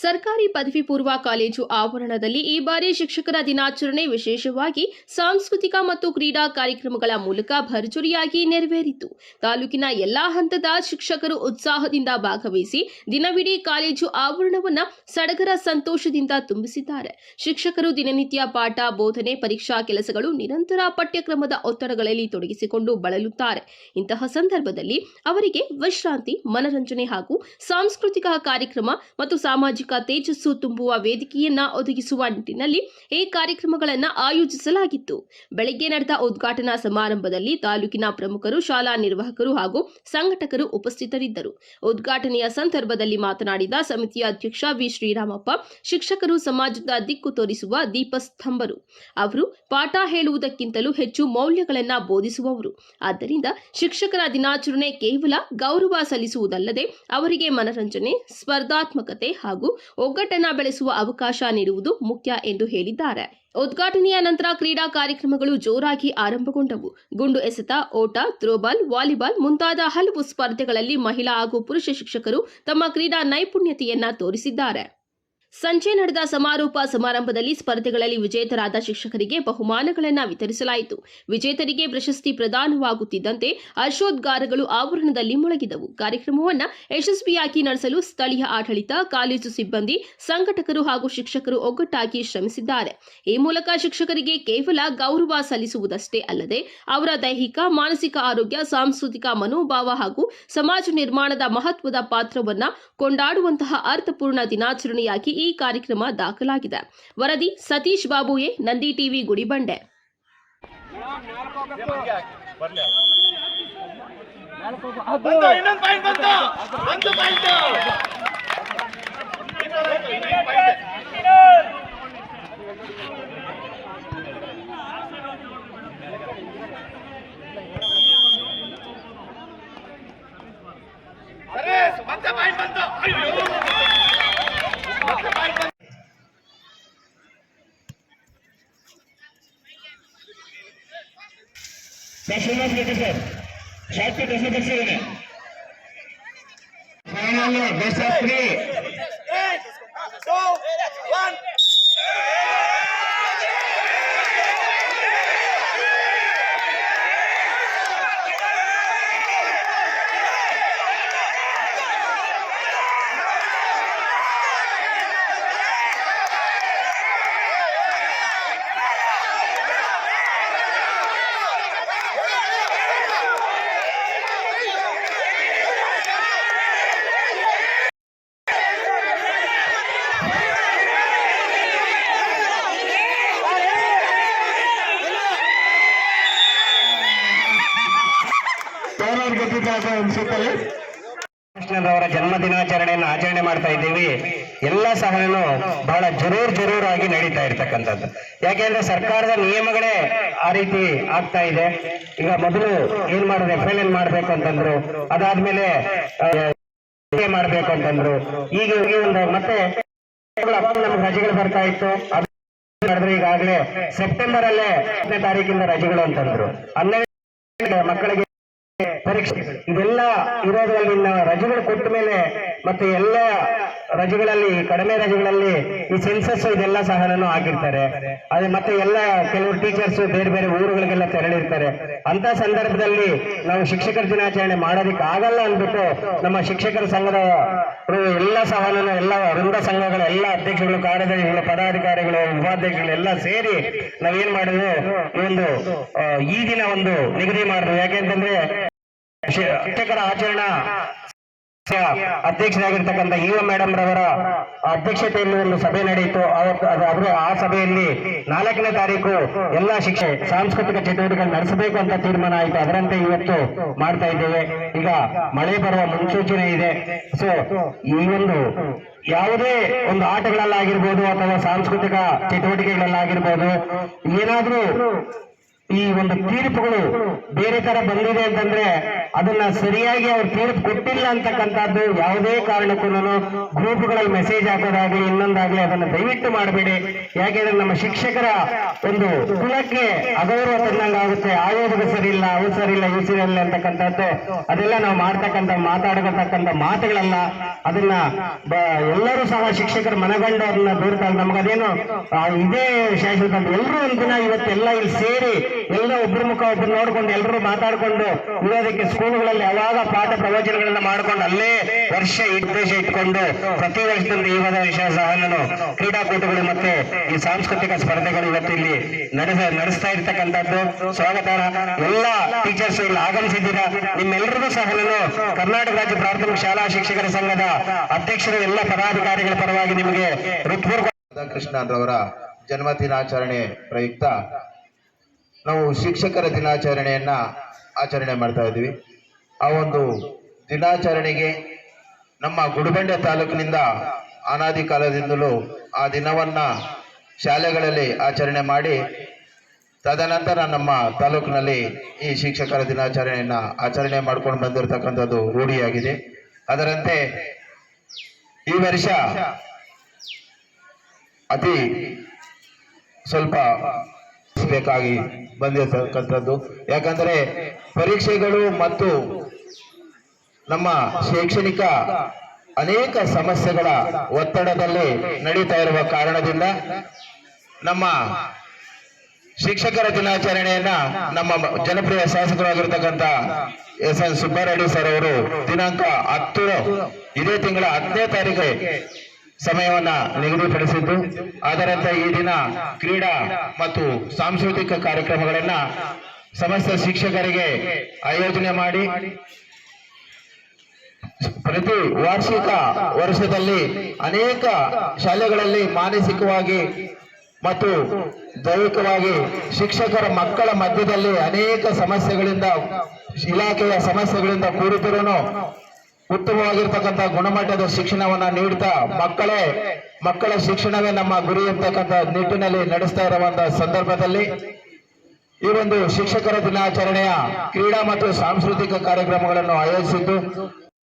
ಸರ್ಕಾರಿ ಪದವಿ ಪೂರ್ವ ಕಾಲೇಜು ಆವರಣದಲ್ಲಿ ಈ ಬಾರಿ ಶಿಕ್ಷಕರ ದಿನಾಚರಣೆ ವಿಶೇಷವಾಗಿ ಸಾಂಸ್ಕೃತಿಕ ಮತ್ತು ಕ್ರೀಡಾ ಕಾರ್ಯಕ್ರಮಗಳ ಮೂಲಕ ಭರ್ಜರಿಯಾಗಿ ನೆರವೇರಿತು. ತಾಲೂಕಿನ ಎಲ್ಲಾ ಹಂತದ ಶಿಕ್ಷಕರು ಉತ್ಸಾಹದಿಂದ ಭಾಗವಹಿಸಿ ದಿನವಿಡೀ ಕಾಲೇಜು ಆವರಣವನ್ನ ಸಡಗರ ಸಂತೋಷದಿಂದ ತುಂಬಿಸಿದ್ದಾರೆ. ಶಿಕ್ಷಕರು ದಿನನಿತ್ಯ ಪಾಠ, ಬೋಧನೆ, ಪರೀಕ್ಷಾ ಕೆಲಸಗಳು ನಿರಂತರ ಪಠ್ಯಕ್ರಮದ ಒತ್ತಡಗಳಲ್ಲಿ ತೊಡಗಿಸಿಕೊಂಡು ಬಳಲುತ್ತಾರೆ. ಇಂತಹ ಸಂದರ್ಭದಲ್ಲಿ ಅವರಿಗೆ ವಿಶ್ರಾಂತಿ, ಮನರಂಜನೆ ಹಾಗೂ ಸಾಂಸ್ಕೃತಿಕ ಕಾರ್ಯಕ್ರಮ ಮತ್ತು ಸಾಮಾಜಿಕ ತೇಜಸ್ಸು ತುಂಬುವ ವೇದಿಕೆಯನ್ನ ಒದಗಿಸುವ ನಿಟ್ಟಿನಲ್ಲಿ ಈ ಕಾರ್ಯಕ್ರಮಗಳನ್ನು ಆಯೋಜಿಸಲಾಗಿತ್ತು. ಬೆಳಗ್ಗೆ ನಡೆದ ಉದ್ಘಾಟನಾ ಸಮಾರಂಭದಲ್ಲಿ ತಾಲೂಕಿನ ಪ್ರಮುಖರು, ಶಾಲಾ ನಿರ್ವಾಹಕರು ಹಾಗೂ ಸಂಘಟಕರು ಉಪಸ್ಥಿತರಿದ್ದರು. ಉದ್ಘಾಟನೆಯ ಸಂದರ್ಭದಲ್ಲಿ ಮಾತನಾಡಿದ ಸಮಿತಿಯ ಅಧ್ಯಕ್ಷ ವಿ. ಶ್ರೀರಾಮಪ್ಪ, ಶಿಕ್ಷಕರು ಸಮಾಜದ ದಿಕ್ಕು ತೋರಿಸುವ ದೀಪಸ್ತಂಭರು. ಅವರು ಪಾಠ ಹೇಳುವುದಕ್ಕಿಂತಲೂ ಹೆಚ್ಚು ಮೌಲ್ಯಗಳನ್ನು ಬೋಧಿಸುವವರು. ಆದ್ದರಿಂದ ಶಿಕ್ಷಕರ ದಿನಾಚರಣೆ ಕೇವಲ ಗೌರವ ಸಲ್ಲಿಸುವುದಲ್ಲದೆ ಅವರಿಗೆ ಮನರಂಜನೆ, ಸ್ಪರ್ಧಾತ್ಮಕತೆ ಹಾಗೂ ಒಗ್ಗಟ್ಟನ್ನ ಬೆಳೆಸುವ ಅವಕಾಶ ನೀಡುವುದು ಮುಖ್ಯ ಎಂದು ಹೇಳಿದ್ದಾರೆ. ಉದ್ಘಾಟನೆಯ ನಂತರ ಕ್ರೀಡಾ ಕಾರ್ಯಕ್ರಮಗಳು ಜೋರಾಗಿ ಆರಂಭಗೊಂಡವು. ಗುಂಡು ಎಸೆತ, ಓಟ, ಥ್ರೋಬಾಲ್, ವಾಲಿಬಾಲ್ ಮುಂತಾದ ಹಲವು ಸ್ಪರ್ಧೆಗಳಲ್ಲಿ ಮಹಿಳಾ ಹಾಗೂ ಪುರುಷ ಶಿಕ್ಷಕರು ತಮ್ಮ ಕ್ರೀಡಾ ನೈಪುಣ್ಯತೆಯನ್ನ ತೋರಿಸಿದ್ದಾರೆ. ಸಂಜೆ ನಡೆದ ಸಮಾರೋಪ ಸಮಾರಂಭದಲ್ಲಿ ಸ್ಪರ್ಧೆಗಳಲ್ಲಿ ವಿಜೇತರಾದ ಶಿಕ್ಷಕರಿಗೆ ಬಹುಮಾನಗಳನ್ನು ವಿತರಿಸಲಾಯಿತು. ವಿಜೇತರಿಗೆ ಪ್ರಶಸ್ತಿ ಪ್ರದಾನವಾಗುತ್ತಿದ್ದಂತೆ ಹರ್ಷೋದ್ಗಾರಗಳು ಆವರಣದಲ್ಲಿ ಮೊಳಗಿದವು. ಕಾರ್ಯಕ್ರಮವನ್ನು ಯಶಸ್ವಿಯಾಗಿ ನಡೆಸಲು ಸ್ಥಳೀಯ ಆಡಳಿತ, ಕಾಲೇಜು ಸಿಬ್ಬಂದಿ, ಸಂಘಟಕರು ಹಾಗೂ ಶಿಕ್ಷಕರು ಒಗ್ಗಟ್ಟಾಗಿ ಶ್ರಮಿಸಿದ್ದಾರೆ. ಈ ಮೂಲಕ ಶಿಕ್ಷಕರಿಗೆ ಕೇವಲ ಗೌರವ ಸಲ್ಲಿಸುವುದಷ್ಟೇ ಅಲ್ಲದೆ ಅವರ ದೈಹಿಕ, ಮಾನಸಿಕ ಆರೋಗ್ಯ, ಸಾಂಸ್ಕೃತಿಕ ಮನೋಭಾವ ಹಾಗೂ ಸಮಾಜ ನಿರ್ಮಾಣದ ಮಹತ್ವದ ಪಾತ್ರವನ್ನು ಕೊಂಡಾಡುವಂತಹ ಅರ್ಥಪೂರ್ಣ ದಿನಾಚರಣೆಯಾಗಿ ಈ ಕಾರ್ಯಕ್ರಮ ದಾಖಲಾಗಿದೆ. ವರದಿ Satish ಬಾಬುಯೆ Nandi TV Gudibande Şaşırmaz Bekirsen. Şarkı destek etsene. Final 5 3 ಅನ್ಸುತ್ತಲ್ಲ ಕೃಷ್ಣರವರ ಜನ್ಮ ದಿನಾಚರಣೆಯನ್ನು ಆಚರಣೆ ಮಾಡ್ತಾ ಇದ್ದೀವಿ. ಎಲ್ಲ ಸಹನೂ ಬಹಳ ಜರೂರ್ ಜರೂರ್ ಆಗಿ ನಡೀತಾ ಇರ್ತಕ್ಕಂಥದ್ದು. ಯಾಕೆಂದ್ರೆ ಸರ್ಕಾರದ ನಿಯಮಗಳೇ ಆ ರೀತಿ ಆಗ್ತಾ ಇದೆ. ಈಗ ಮೊದಲು ಏನ್ ಮಾಡಿದ್ರೆ ಎಫ್ ಎಲ್ ಎನ್ ಮಾಡ್ಬೇಕು ಅಂತಂದ್ರು, ಅದಾದ್ಮೇಲೆ ಮಾಡ್ಬೇಕು ಅಂತಂದ್ರು. ಈಗ ಒಂದು ಮತ್ತೆ ನಮ್ಗೆ ರಜೆಗಳು ಬರ್ತಾ ಇತ್ತು. ಮಾಡಿದ್ರೆ ಈಗಾಗಲೇ ಸೆಪ್ಟೆಂಬರ್ ಅಲ್ಲೇ ಹತ್ತನೇ ತಾರೀಕಿಂದ ರಜೆಗಳು ಅಂತಂದ್ರು. ಹನ್ನೆರಡು ಮಕ್ಕಳಿಗೆ ಪರೀಕ್ಷೆ ಇದೆಲ್ಲ ಇರೋದ್ರಲ್ಲಿ ರಜೆಗಳು ಕೊಟ್ಟ ಮೇಲೆ ಮತ್ತೆ ಎಲ್ಲ ರಜೆಗಳಲ್ಲಿ, ಕಡಿಮೆ ರಜೆಗಳಲ್ಲಿ ಈ ಸೆನ್ಸಸ್ ಇದೆಲ್ಲ ಸಹನೂ ಆಗಿರ್ತಾರೆ ಅದೇ ಮತ್ತೆ ಎಲ್ಲ ಕೆಲವರು ಟೀಚರ್ಸ್ ಬೇರೆ ಬೇರೆ ಊರುಗಳಿಗೆಲ್ಲ ತೆರಳಿರ್ತಾರೆ. ಅಂತ ಸಂದರ್ಭದಲ್ಲಿ ನಾವು ಶಿಕ್ಷಕರ ದಿನಾಚರಣೆ ಮಾಡೋದಕ್ಕೆ ಆಗಲ್ಲ ಅಂದ್ಬಿಟ್ಟು ನಮ್ಮ ಶಿಕ್ಷಕರ ಸಂಘದ ಎಲ್ಲ ಸಹನ ಎಲ್ಲ ವೃಂದ ಸಂಘಗಳ ಎಲ್ಲ ಅಧ್ಯಕ್ಷಗಳು ಕಾರ್ಯದರ್ಶಿಗಳು, ಪದಾಧಿಕಾರಿಗಳು ಉಪಾಧ್ಯಕ್ಷಗಳು ಎಲ್ಲ ಸೇರಿ ನಾವೇನ್ ಈ ಒಂದು ಈ ದಿನ ಒಂದು ನಿಗದಿ ಮಾಡಿದ್ರು ಯಾಕೆಂತಂದ್ರೆ ಶಿಕ್ಷಕರ ಆಚರಣಾ ಅಧ್ಯಕ್ಷರಾಗಿರ್ತಕ್ಕಂಥ ಈ ಮೇಡಮ್ ರವರ ಅಧ್ಯಕ್ಷತೆಯಲ್ಲಿ ಒಂದು ಸಭೆ ನಡೆಯಿತು. ಅವರು ಆ ಸಭೆಯಲ್ಲಿ ನಾಲ್ಕನೇ ತಾರೀಕು ಎಲ್ಲಾ ಶಿಕ್ಷೆ ಸಾಂಸ್ಕೃತಿಕ ಚಟುವಟಿಕೆ ನಡೆಸಬೇಕು ಅಂತ ತೀರ್ಮಾನ ಆಯಿತು. ಅದರಂತೆ ಇವತ್ತು ಮಾಡ್ತಾ ಇದ್ದೇವೆ. ಈಗ ಮಳೆ ಬರುವ ಮುನ್ಸೂಚನೆ ಇದೆ. ಸೊ ಈ ಒಂದು ಯಾವುದೇ ಒಂದು ಆಟಗಳಲ್ಲಾಗಿರ್ಬೋದು ಅಥವಾ ಸಾಂಸ್ಕೃತಿಕ ಚಟುವಟಿಕೆಗಳಲ್ಲಾಗಿರ್ಬೋದು ಏನಾದ್ರೂ ಈ ಒಂದು ತೀರ್ಪುಗಳು ಬೇರೆ ತರ ಬಂದಿದೆ ಅಂತಂದ್ರೆ ಅದನ್ನ ಸರಿಯಾಗಿ ಅವ್ರು ತೀರ್ಪು ಕೊಟ್ಟಿಲ್ಲ ಅಂತಕ್ಕಂಥದ್ದು ಯಾವುದೇ ಕಾರಣಕ್ಕೂ ಗ್ರೂಪ್ಗಳಲ್ಲಿ ಮೆಸೇಜ್ ಹಾಕೋದಾಗ್ಲಿ ಇನ್ನೊಂದಾಗ್ಲಿ ಅದನ್ನ ದಯವಿಟ್ಟು ಮಾಡಬೇಡಿ. ಯಾಕೆಂದ್ರೆ ನಮ್ಮ ಶಿಕ್ಷಕರ ಒಂದು ಕುಲಕ್ಕೆ ಅಗೌರವ ತಂದಂಗಾಗುತ್ತೆ ಆಯೋಜಕ ಸರಿ ಇಲ್ಲ, ಅವ್ರು ಸರಿ ಇಲ್ಲ, ಇವ್ರು ಸರಿ ಇಲ್ಲ ಅಂತಕ್ಕಂಥದ್ದು, ಅದೆಲ್ಲ ನಾವು ಮಾಡ್ತಕ್ಕಂಥ, ಮಾತಾಡತಕ್ಕಂಥ ಮಾತುಗಳಲ್ಲ. ಅದನ್ನ ಎಲ್ಲರೂ ಸಹ ಶಿಕ್ಷಕರು ಮನಗಂಡು ಅದನ್ನ ದೂರ್ತಾರೆ. ನಮಗದೇನು ಇದೇ ಶಾಶ್ವತ ಎಲ್ಲರೂ ಒಂದಿನ ಇವತ್ತೆಲ್ಲ ಇಲ್ಲಿ ಸೇರಿ ಎಲ್ಲ ಒಬ್ಬರ ಮುಖ ಒಬ್ರು ನೋಡ್ಕೊಂಡು ಎಲ್ಲರೂ ಮಾತಾಡ್ಕೊಂಡು ಇರೋದಕ್ಕೆ ಸ್ಕೂಲ್ಗಳಲ್ಲಿ ಯಾವಾಗ ಪಾಠ ಪ್ರವಚನಗಳನ್ನ ಮಾಡ್ಕೊಂಡು ಅಲ್ಲೇ ವರ್ಷ ಉದ್ದೇಶ ಇಟ್ಕೊಂಡು ಪ್ರತಿ ವರ್ಷದಿಂದ ಈ ಒಂದು ವಿಷಯ ಸಹ ಕ್ರೀಡಾಕೂಟಗಳು ಮತ್ತೆ ಈ ಸಾಂಸ್ಕೃತಿಕ ಸ್ಪರ್ಧೆಗಳು ಇವತ್ತು ಇಲ್ಲಿ ನಡೆಸ ನಡೆಸ್ತಾ ಇರ್ತಕ್ಕಂಥದ್ದು. ಸ್ವಾಗತ ಎಲ್ಲ ಟೀಚರ್ಸ್ ಇಲ್ಲಿ ಆಗಮಿಸಿದ್ದೀರಾ. ನಿಮ್ಮೆಲ್ಲರಿಗೂ ಸಹ ನಾನು ಕರ್ನಾಟಕ ರಾಜ್ಯ ಪ್ರಾಥಮಿಕ ಶಾಲಾ ಶಿಕ್ಷಕರ ಸಂಘದ ಅಧ್ಯಕ್ಷರು, ಎಲ್ಲ ಪದಾಧಿಕಾರಿಗಳ ಪರವಾಗಿ ನಿಮಗೆ ಹೃತ್ಪೂರ್ವಕ ಕೃಷ್ಣ ಅವರ ಜನ್ಮದಿನಾಚರಣೆ ಪ್ರಯುಕ್ತ ನಾವು ಶಿಕ್ಷಕರ ದಿನಾಚರಣೆಯನ್ನ ಆಚರಣೆ ಮಾಡ್ತಾ ಇದ್ದೀವಿ. ಆ ಒಂದು ದಿನಾಚರಣೆಗೆ ನಮ್ಮ ಗುಡಿಬಂಡೆ ತಾಲೂಕಿನಿಂದ ಅನಾದಿ ಕಾಲದಿಂದಲೂ ಆ ದಿನವನ್ನ ಶಾಲೆಗಳಲ್ಲಿ ಆಚರಣೆ ಮಾಡಿ, ತದನಂತರ ನಮ್ಮ ತಾಲೂಕಿನಲ್ಲಿ ಈ ಶಿಕ್ಷಕರ ದಿನಾಚರಣೆಯನ್ನ ಆಚರಣೆ ಮಾಡ್ಕೊಂಡು ಬಂದಿರತಕ್ಕಂಥದ್ದು ರೂಢಿಯಾಗಿದೆ. ಅದರಂತೆ ಈ ವರ್ಷ ಅತಿ ಸ್ವಲ್ಪ ಬೇಕಾಗಿ ಬಂದಿರತಕ್ಕಂಥದ್ದು ಯಾಕಂದ್ರೆ ಪರೀಕ್ಷೆಗಳು ಮತ್ತು ನಮ್ಮ ಶೈಕ್ಷಣಿಕ ಅನೇಕ ಸಮಸ್ಯೆಗಳ ಒತ್ತಡದಲ್ಲಿ ನಡೀತಾ ಇರುವ ಕಾರಣದಿಂದ ನಮ್ಮ ಶಿಕ್ಷಕರ ದಿನಾಚರಣೆಯನ್ನ ನಮ್ಮ ಜನಪ್ರಿಯ ಶಾಸಕರಾಗಿರ್ತಕ್ಕಂಥ ಎಸ್ ಎನ್ ಸುಬ್ಬಾರೆಡ್ಡಿ ಸರ್ ಅವರು ದಿನಾಂಕ ಹತ್ತು ಇದೇ ತಿಂಗಳ ಹತ್ತನೇ ತಾರೀಕು ಸಮಯವನ್ನ ನಿಗದಿಪಡಿಸಿದ್ದು. ಅದರಂತೆ ಈ ದಿನ ಕ್ರೀಡಾ ಮತ್ತು ಸಾಂಸ್ಕೃತಿಕ ಕಾರ್ಯಕ್ರಮಗಳನ್ನ ಸಮಸ್ತ ಶಿಕ್ಷಕರಿಗೆ ಆಯೋಜನೆ ಮಾಡಿ. ಪ್ರತಿ ವಾರ್ಷಿಕ ವರ್ಷದಲ್ಲಿ ಅನೇಕ ಶಾಲೆಗಳಲ್ಲಿ ಮಾನಸಿಕವಾಗಿ ಮತ್ತು ದೈಹಿಕವಾಗಿ ಶಿಕ್ಷಕರ ಮಕ್ಕಳ ಮಧ್ಯದಲ್ಲಿ ಅನೇಕ ಸಮಸ್ಯೆಗಳಿಂದ ಇಲಾಖೆಯ ಸಮಸ್ಯೆಗಳಿಂದ ಕೂಡಿದರೂ ಉತ್ತಮವಾಗಿರ್ತಕ್ಕಂಥ ಗುಣಮಟ್ಟದ ಶಿಕ್ಷಣವನ್ನ ನೀಡ್ತಾ ಮಕ್ಕಳೇ, ಮಕ್ಕಳ ಶಿಕ್ಷಣವೇ ನಮ್ಮ ಗುರಿ ಇರ್ತಕ್ಕಂಥ ನಿಟ್ಟಿನಲ್ಲಿ ನಡೆಸ್ತಾ ಇರುವಂತಹ ಸಂದರ್ಭದಲ್ಲಿ ಈ ಒಂದು ಶಿಕ್ಷಕರ ದಿನಾಚರಣೆಯ ಕ್ರೀಡಾ ಮತ್ತು ಸಾಂಸ್ಕೃತಿಕ ಕಾರ್ಯಕ್ರಮಗಳನ್ನು ಆಯೋಜಿಸಿದ್ದು.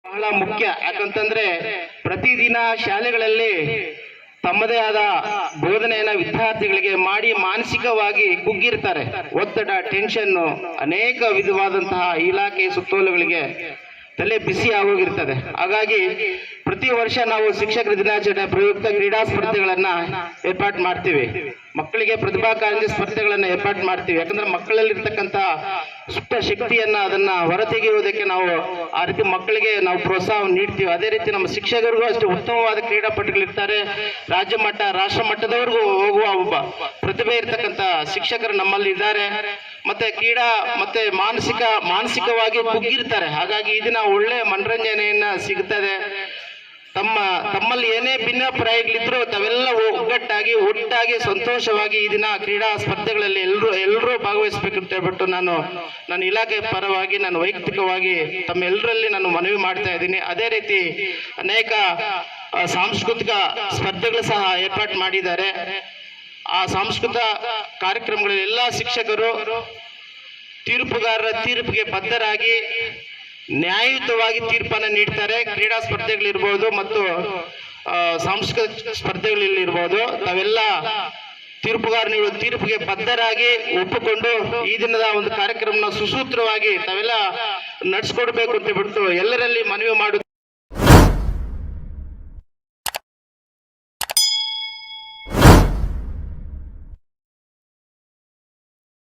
ಬಹಳ ಮುಖ್ಯ. ಯಾಕಂತಂದ್ರೆ ಪ್ರತಿದಿನ ಶಾಲೆಗಳಲ್ಲಿ ತಮ್ಮದೇ ಆದ ಬೋಧನೆಯನ್ನ ವಿದ್ಯಾರ್ಥಿಗಳಿಗೆ ಮಾಡಿ ಮಾನಸಿಕವಾಗಿ ಕುಗ್ಗಿರ್ತಾರೆ. ಒತ್ತಡ ಟೆನ್ಷನ್ ಅನೇಕ ವಿಧವಾದಂತಹ ಇಲಾಖೆ ಸುತ್ತೋಲೆಗಳಿಗೆ ತಲೆ ಬಿಸಿ ಆಗೋಗಿರ್ತದೆ. ಹಾಗಾಗಿ ಪ್ರತಿ ವರ್ಷ ನಾವು ಶಿಕ್ಷಕರ ದಿನಾಚರಣೆ, ಪ್ರಯುಕ್ತ ಕ್ರೀಡಾ ಸ್ಪರ್ಧೆಗಳನ್ನ ಏರ್ಪಾಟ್ ಮಾಡ್ತೀವಿ. ಮಕ್ಕಳಿಗೆ ಪ್ರತಿಭಾ ಕಾರಂಜಿ ಸ್ಪರ್ಧೆಗಳನ್ನ ಏರ್ಪಾಟ್ ಮಾಡ್ತೀವಿ. ಯಾಕಂದ್ರೆ ಮಕ್ಕಳಲ್ಲಿರ್ತಕ್ಕಂಥ ಸುಪ್ತ ಶಕ್ತಿಯನ್ನ ಅದನ್ನ ಹೊರತೆಗೆಯುವುದಕ್ಕೆ ನಾವು ಆ ರೀತಿ ಮಕ್ಕಳಿಗೆ ನಾವು ಪ್ರೋತ್ಸಾಹ ನೀಡ್ತೀವಿ. ಅದೇ ರೀತಿ ನಮ್ಮ ಶಿಕ್ಷಕರಿಗೂ ಅಷ್ಟು ಉತ್ತಮವಾದ ಕ್ರೀಡಾಪಟುಗಳಿರ್ತಾರೆ. ರಾಜ್ಯ ಮಟ್ಟ, ರಾಷ್ಟ್ರ ಮಟ್ಟದವರೆಗೂ ಹೋಗುವ ಒಬ್ಬ ಪ್ರತಿಭೆ ಇರ್ತಕ್ಕಂಥ ಶಿಕ್ಷಕರು ನಮ್ಮಲ್ಲಿ ಇದ್ದಾರೆ. ಮತ್ತೆ ಕ್ರೀಡಾ ಮತ್ತೆ ಮಾನಸಿಕ, ಮಾನಸಿಕವಾಗಿ ಕುಗ್ಗಿರ್ತಾರೆ. ಹಾಗಾಗಿ ಇದನ್ನ ದಿನ ಒಳ್ಳೆ ಮನರಂಜನೆಯನ್ನ ಸಿಗ್ತದೆ. ತಮ್ಮ, ತಮ್ಮಲ್ಲಿ ಏನೇ ಭಿನ್ನಾಭಿಪ್ರಾಯಗಳಿದ್ರು ತಾವೆಲ್ಲ ಒಗ್ಗಟ್ಟಾಗಿ, ಒಟ್ಟಾಗಿ, ಸಂತೋಷವಾಗಿ ಈ ದಿನ ಕ್ರೀಡಾ ಸ್ಪರ್ಧೆಗಳಲ್ಲಿ ಎಲ್ಲರೂ ಎಲ್ಲರೂ ಭಾಗವಹಿಸ್ಬೇಕು ಅಂತ ಹೇಳ್ಬಿಟ್ಟು ನಾನು, ನನ್ನ ಇಲಾಖೆ ಪರವಾಗಿ ನಾನು ವೈಯಕ್ತಿಕವಾಗಿ ತಮ್ಮೆಲ್ಲರಲ್ಲಿ ನಾನು ಮನವಿ ಮಾಡ್ತಾ ಇದ್ದೀನಿ. ಅದೇ ರೀತಿ ಅನೇಕ ಸಾಂಸ್ಕೃತಿಕ ಸ್ಪರ್ಧೆಗಳು ಸಹ ಏರ್ಪಾಟ್ ಮಾಡಿದ್ದಾರೆ. ಆ ಸಾಂಸ್ಕೃತ ಕಾರ್ಯಕ್ರಮಗಳಲ್ಲಿ ಎಲ್ಲ ಶಿಕ್ಷಕರು ತೀರ್ಪುಗಾರರ ತೀರ್ಪಿಗೆ ಬದ್ಧರಾಗಿ ನ್ಯಾಯಯುತವಾಗಿ ತೀರ್ಪನ್ನು ನೀಡ್ತಾರೆ. ಕ್ರೀಡಾ ಸ್ಪರ್ಧೆಗಳಿರ್ಬೋದು ಮತ್ತು ಸಾಂಸ್ಕೃತಿಕ ಸ್ಪರ್ಧೆಗಳಿರ್ಬೋದು. ತಾವೆಲ್ಲ ತೀರ್ಪುಗಾರ ನೀವು ತೀರ್ಪಿಗೆ ಬದ್ಧರಾಗಿ ಒಪ್ಪಿಕೊಂಡು ಈ ದಿನದ ಒಂದು ಕಾರ್ಯಕ್ರಮನ ಸುಸೂತ್ರವಾಗಿ ತಾವೆಲ್ಲ ನಡೆಸ್ಕೊಡ್ಬೇಕು ಅಂತ ಬಿಟ್ಟು ಎಲ್ಲರಲ್ಲಿ ಮನವಿ ಮಾಡುತ್ತೆ